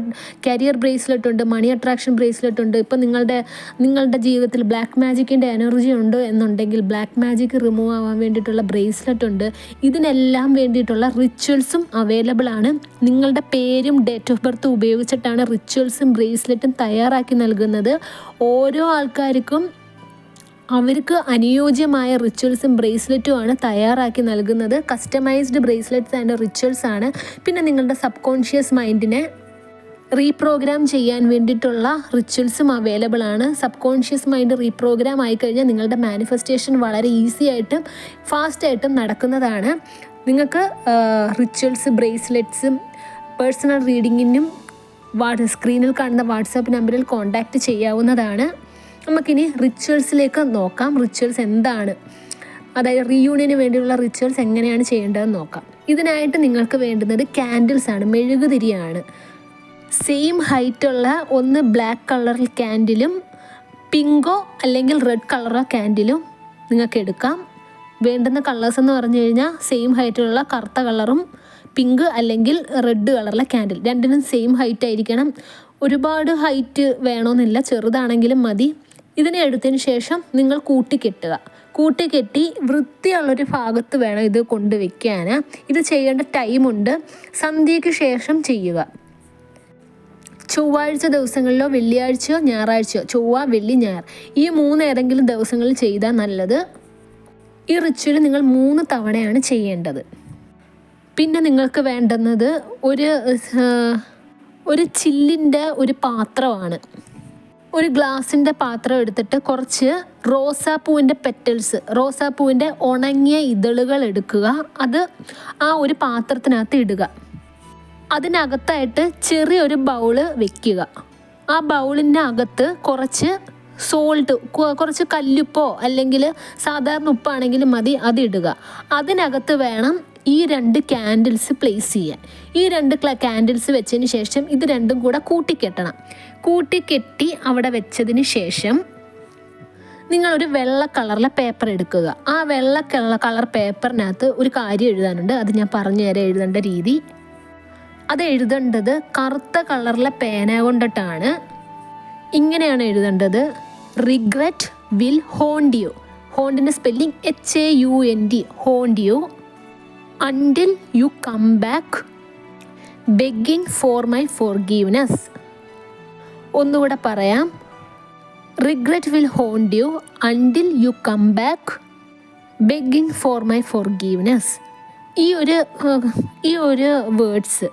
കരിയർ ബ്രേസ്ലെറ്റ് ഉണ്ട് മണി അട്രാക്ഷൻ ബ്രേസ്ലെറ്റ് ഉണ്ട്. ഇപ്പോൾ നിങ്ങളുടെ നിങ്ങളുടെ ജീവിതത്തിൽ ബ്ലാക്ക് മാജിക്കിന്റെ എനർജി ഉണ്ട് എന്നുണ്ടെങ്കിൽ ബ്ലാക്ക് മാജിക് റിമൂവ് ആവാൻ വേണ്ടിയിട്ടുള്ള ബ്രേസ്ലെറ്റ് ഉണ്ട്. ഇതിനെല്ലാം വേണ്ടിയിട്ടുള്ള റിച്വൽസും അവൈലബിൾ ആണ്. നിങ്ങളുടെ പേരും ഡേറ്റ് ഓഫ് ബർത്ത് ഉപയോഗിച്ചിട്ടാണ് റിച്വൽസും ബ്രേസ്ലെറ്റും തയ്യാറാക്കി നൽകുന്നത്. ഓരോ ആൾക്കാർക്കും അവർക്ക് അനുയോജ്യമായ റിച്വൽസും ബ്രേസ്ലെറ്റും ആണ് തയ്യാറാക്കി നൽകുന്നത്. കസ്റ്റമൈസ്ഡ് ബ്രേസ്ലെറ്റ്സ് ആൻഡ് റിച്വൽസ് ആണ്. പിന്നെ നിങ്ങളുടെ സബ് കോൺഷ്യസ് മൈൻഡിനെ റീപ്രോഗ്രാം ചെയ്യാൻ വേണ്ടിയിട്ടുള്ള റിച്വൽസും അവൈലബിൾ ആണ്. സബ് കോൺഷ്യസ് മൈൻഡ് റീപ്രോഗ്രാം ആയിക്കഴിഞ്ഞാൽ നിങ്ങളുടെ മാനിഫെസ്റ്റേഷൻ വളരെ ഈസി ആയിട്ടും ഫാസ്റ്റായിട്ടും നടക്കുന്നതാണ്. നിങ്ങൾക്ക് റിച്വൽസ് ബ്രേസ്ലെറ്റ്സും പേഴ്സണൽ റീഡിങ്ങിനും വാട്ട് സ്ക്രീനിൽ കാണുന്ന വാട്സാപ്പ് നമ്പറിൽ കോൺടാക്റ്റ് ചെയ്യാവുന്നതാണ്. നമുക്കിനി റിച്വൽസിലേക്ക് നോക്കാം. റിച്വൽസ് എന്താണ്? അതായത് റീയൂണിയന് വേണ്ടിയുള്ള റിച്വൽസ് എങ്ങനെയാണ് ചെയ്യേണ്ടതെന്ന് നോക്കാം. ഇതിനായിട്ട് നിങ്ങൾക്ക് വേണ്ടുന്നത് ക്യാൻഡിൽസ് ആണ് മെഴുകുതിരിയാണ്. സെയിം ഹൈറ്റുള്ള ഒന്ന് ബ്ലാക്ക് കളറിൽ ക്യാൻഡിലും പിങ്കോ അല്ലെങ്കിൽ റെഡ് കളറോ ക്യാൻഡിലും നിങ്ങൾക്ക് എടുക്കാം. വേണ്ടുന്ന കളേഴ്സ് എന്ന് പറഞ്ഞു കഴിഞ്ഞാൽ സെയിം ഹൈറ്റിലുള്ള കറുത്ത കളറും പിങ്ക് അല്ലെങ്കിൽ റെഡ് കളറിലെ ക്യാൻഡിൽ രണ്ടിനും സെയിം ഹൈറ്റ് ആയിരിക്കണം. ഒരുപാട് ഹൈറ്റ് വേണമെന്നില്ല ചെറുതാണെങ്കിലും മതി. ഇതിനെ എടുത്തതിന് ശേഷം നിങ്ങൾ കൂട്ടിക്കെട്ടുക. കൂട്ടിക്കെട്ടി വൃത്തിയുള്ളൊരു ഭാഗത്ത് വേണം ഇത് കൊണ്ടുവയ്ക്കാൻ ഇത് ചെയ്യേണ്ട ടൈമുണ്ട് സന്ധ്യയ്ക്ക് ശേഷം ചെയ്യുക. ചൊവ്വാഴ്ച ദിവസങ്ങളിലോ വെള്ളിയാഴ്ചയോ ഞായറാഴ്ചയോ ചൊവ്വ വെള്ളി ഞായർ. ഈ മൂന്ന് ഏതെങ്കിലും ദിവസങ്ങളിൽ ചെയ്താൽ നല്ലത്. ഈ റിച്വൽ നിങ്ങൾ മൂന്ന് തവണയാണ് ചെയ്യേണ്ടത്. പിന്നെ നിങ്ങൾക്ക് വേണ്ടുന്നത് ഒരു ഒരു ചില്ലിന്റെ ഒരു പാത്രമാണ്. ഒരു ഗ്ലാസിന്റെ പാത്രം എടുത്തിട്ട് കുറച്ച് റോസാപ്പൂവിന്റെ പെറ്റൽസ് റോസാപ്പൂവിന്റെ ഉണങ്ങിയ ഇതളുകൾ എടുക്കുക. അത് ആ ഒരു പാത്രത്തിനകത്ത് ഇടുക. അതിനകത്തായിട്ട് ചെറിയൊരു ബൗൾ വെക്കുക. ആ ബൗളിന്റെ അകത്ത് കുറച്ച് സോൾട്ട് കുറച്ച് കല്ലുപ്പോ അല്ലെങ്കിൽ സാധാരണ ഉപ്പാണെങ്കിലും മതി അതിടുക അതിനകത്ത് വേണം ഈ രണ്ട് ക്യാൻഡിൽസ് പ്ലേസ് ചെയ്യാൻ. ഈ രണ്ട് ക്യാൻഡിൽസ് വെച്ചതിന് ശേഷം ഇത് രണ്ടും കൂടെ കൂട്ടിക്കെട്ടണം. കൂട്ടിക്കെട്ടി അവിടെ വെച്ചതിന് ശേഷം നിങ്ങളൊരു വെള്ള കളറിലെ പേപ്പർ എടുക്കുക. ആ വെള്ള കളർ പേപ്പറിനകത്ത് ഒരു കാര്യം എഴുതാനുണ്ട്. അത് ഞാൻ പറഞ്ഞു തരാം എഴുതേണ്ട രീതി. അത് എഴുതേണ്ടത് കറുത്ത കളറിലെ പേന കൊണ്ടിട്ടാണ്. ഇങ്ങനെയാണ് എഴുതേണ്ടത്. Regret will haunt you ഹോണ്ടിന്റെ spelling H A U N D haunt you until you come back begging for my forgiveness ഒന്നുകൂടെ പറയാം. Regret will haunt you until you come back begging for my forgiveness ഈ ഒരു ഈ ഒരു വേർഡ്സ്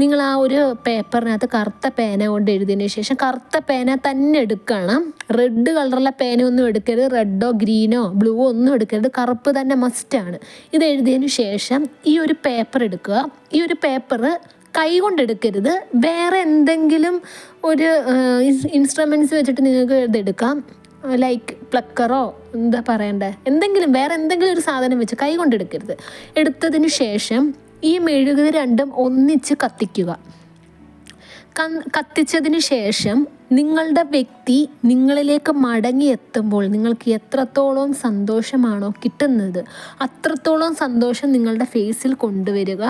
നിങ്ങൾ ആ ഒരു പേപ്പറിനകത്ത് കറുത്ത പേന കൊണ്ട് എഴുതിയതിന് ശേഷം കറുത്ത പേന തന്നെ എടുക്കണം. റെഡ് കളറുള്ള പേന ഒന്നും എടുക്കരുത് റെഡോ ഗ്രീനോ ബ്ലൂവോ ഒന്നും എടുക്കരുത്. കറുപ്പ് തന്നെ മസ്റ്റാണ് ഇത് എഴുതിയതിന് ശേഷം ഈ ഒരു പേപ്പർ എടുക്കുക. ഈ ഒരു പേപ്പർ കൈ കൊണ്ട് എടുക്കരുത് വേറെ എന്തെങ്കിലും ഒരു ഇൻസ്ട്രുമെന്റ്സ് വെച്ചിട്ട് നിങ്ങൾക്ക് ഇതെടുക്കാം. ലൈക്ക് പ്ലക്കറോ എന്താ പറയണ്ടേ? എന്തെങ്കിലും വേറെ എന്തെങ്കിലും ഒരു സാധനം വെച്ച് കൈ കൊണ്ടെടുക്കരുത് എടുത്തതിന് ശേഷം ഈ മെഴുകുതിരി രണ്ടും ഒന്നിച്ച് കത്തിക്കുക. കത്തിച്ചതിന് ശേഷം നിങ്ങളുടെ വ്യക്തി നിങ്ങളിലേക്ക് മടങ്ങിയെത്തുമ്പോൾ നിങ്ങൾക്ക് എത്രത്തോളം സന്തോഷമാണോ കിട്ടുന്നത് അത്രത്തോളം സന്തോഷം നിങ്ങളുടെ ഫേസിൽ കൊണ്ടുവരിക.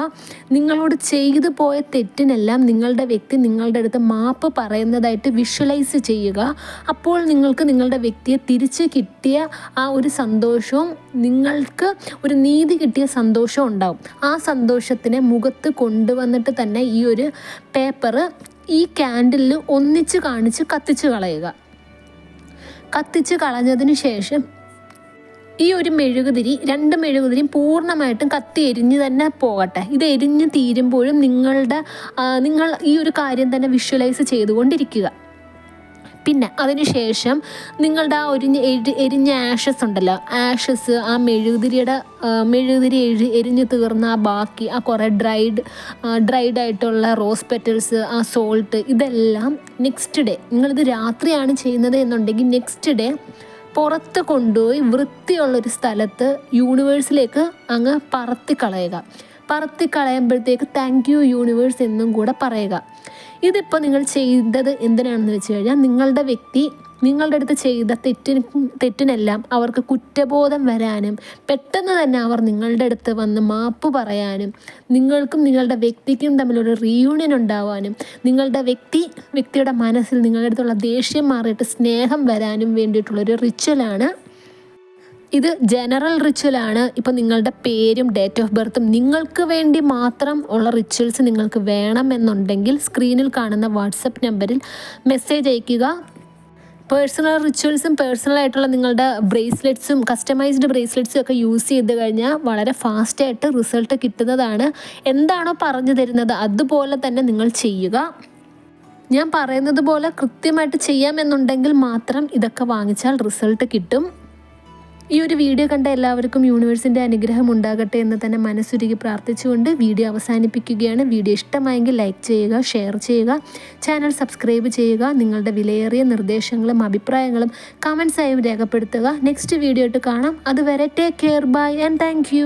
നിങ്ങളോട് ചെയ്തു പോയ തെറ്റിനെല്ലാം നിങ്ങളുടെ വ്യക്തി നിങ്ങളുടെ അടുത്ത് മാപ്പ് പറയുന്നതായിട്ട് വിഷ്വലൈസ് ചെയ്യുക. അപ്പോൾ നിങ്ങൾക്ക് നിങ്ങളുടെ വ്യക്തിയെ തിരിച്ച് കിട്ടിയ ആ ഒരു സന്തോഷവും നിങ്ങൾക്ക് ഒരു നീതി കിട്ടിയ സന്തോഷവും ഉണ്ടാവും. ആ സന്തോഷത്തിനെ മുഖത്ത് കൊണ്ടുവന്നിട്ട് തന്നെ ഈ ഒരു പേപ്പറ് ഈ ക്യാൻഡിലിൽ ഒന്നിച്ച് കാണിച്ച് കത്തിച്ച് കളയുക. കത്തിച്ച് കളഞ്ഞതിന് ശേഷം ഈ ഒരു മെഴുകുതിരി രണ്ട് മെഴുകുതിരിയും പൂർണമായിട്ടും കത്തി എരിഞ്ഞ് തന്നെ പോകട്ടെ. ഇത് എരിഞ്ഞ് തീരുമ്പോഴും നിങ്ങളുടെ നിങ്ങൾ ഈ ഒരു കാര്യം തന്നെ വിഷ്വലൈസ് ചെയ്തുകൊണ്ടിരിക്കുക. പിന്നെ അതിനുശേഷം നിങ്ങളുടെ ആ ഒരു എരി എരിഞ്ഞ ആഷസ് ഉണ്ടല്ലോ. ആഷസ് ആ മെഴുകുതിരിയുടെ മെഴുകുതിരി എരി എരിഞ്ഞ് തീർന്ന ആ ബാക്കി ആ കുറേ ഡ്രൈഡ് ഡ്രൈഡ് ആയിട്ടുള്ള റോസ് പെറ്റൽസ് ആ സോൾട്ട് ഇതെല്ലാം നെക്സ്റ്റ് ഡേ നിങ്ങളിത് രാത്രിയാണ് ചെയ്യുന്നത് എന്നുണ്ടെങ്കിൽ നെക്സ്റ്റ് ഡേ പുറത്ത് കൊണ്ടുപോയി വൃത്തിയുള്ളൊരു സ്ഥലത്ത് യൂണിവേഴ്സിലേക്ക് അങ്ങ് പറത്തി കളയുക പറത്തി കളയുമ്പോഴത്തേക്ക് താങ്ക് യു യൂണിവേഴ്സ് എന്നും കൂടെ പറയുക. ഇതിപ്പോൾ നിങ്ങൾ ചെയ്തത് എന്തിനാണെന്ന് വെച്ച് കഴിഞ്ഞാൽ നിങ്ങളുടെ വ്യക്തി നിങ്ങളുടെ അടുത്ത് ചെയ്ത തെറ്റിന് തെറ്റിനെല്ലാം അവർക്ക് കുറ്റബോധം വരാനും പെട്ടെന്ന് തന്നെ അവർ നിങ്ങളുടെ അടുത്ത് വന്ന് മാപ്പ് പറയാനും നിങ്ങൾക്കും നിങ്ങളുടെ വ്യക്തിക്കും തമ്മിലൊരു റീയൂണിയൻ ഉണ്ടാവാനും നിങ്ങളുടെ വ്യക്തി വ്യക്തിയുടെ മനസ്സിൽ നിങ്ങളുടെ അടുത്തുള്ള ദേഷ്യം മാറിയിട്ട് സ്നേഹം വരാനും വേണ്ടിയിട്ടുള്ളൊരു റിച്വലാണ് ഇത് ജനറൽ റിച്വലാണ് ഇപ്പോൾ നിങ്ങളുടെ പേരും ഡേറ്റ് ഓഫ് ബർത്തും നിങ്ങൾക്ക് വേണ്ടി മാത്രം ഉള്ള റിച്വൽസ് നിങ്ങൾക്ക് വേണമെന്നുണ്ടെങ്കിൽ സ്ക്രീനിൽ കാണുന്ന വാട്സപ്പ് നമ്പറിൽ മെസ്സേജ് അയയ്ക്കുക. പേഴ്സണൽ റിച്വൽസും പേഴ്സണലായിട്ടുള്ള നിങ്ങളുടെ ബ്രേസ്ലെറ്റ്സും കസ്റ്റമൈസ്ഡ് ബ്രേസ്ലെറ്റ്സും ഒക്കെ യൂസ് ചെയ്ത് കഴിഞ്ഞാൽ വളരെ ഫാസ്റ്റായിട്ട് റിസൾട്ട് കിട്ടുന്നതാണ്. എന്താണോ പറഞ്ഞു തരുന്നത് അതുപോലെ തന്നെ നിങ്ങൾ ചെയ്യുക. ഞാൻ പറയുന്നത് പോലെ കൃത്യമായിട്ട് ചെയ്യാമെന്നുണ്ടെങ്കിൽ മാത്രം ഇതൊക്കെ വാങ്ങിച്ചാൽ റിസൾട്ട് കിട്ടും. ഈ ഒരു വീഡിയോ കണ്ട എല്ലാവർക്കും യൂണിവേഴ്സിന്റെ അനുഗ്രഹം ഉണ്ടാകട്ടെ എന്ന് തന്നെ മനസ്സുരുകി പ്രാർത്ഥിച്ചുകൊണ്ട് വീഡിയോ അവസാനിപ്പിക്കുകയാണ്. വീഡിയോ ഇഷ്ടമായെങ്കിൽ ലൈക്ക് ചെയ്യുക ഷെയർ ചെയ്യുക ചാനൽ സബ്സ്ക്രൈബ് ചെയ്യുക നിങ്ങളുടെ വിലയേറിയ നിർദ്ദേശങ്ങളും അഭിപ്രായങ്ങളും കമൻസായും രേഖപ്പെടുത്തുക. നെക്സ്റ്റ് വീഡിയോ ആയിട്ട് കാണാം. അതുവരെ take care bye and thank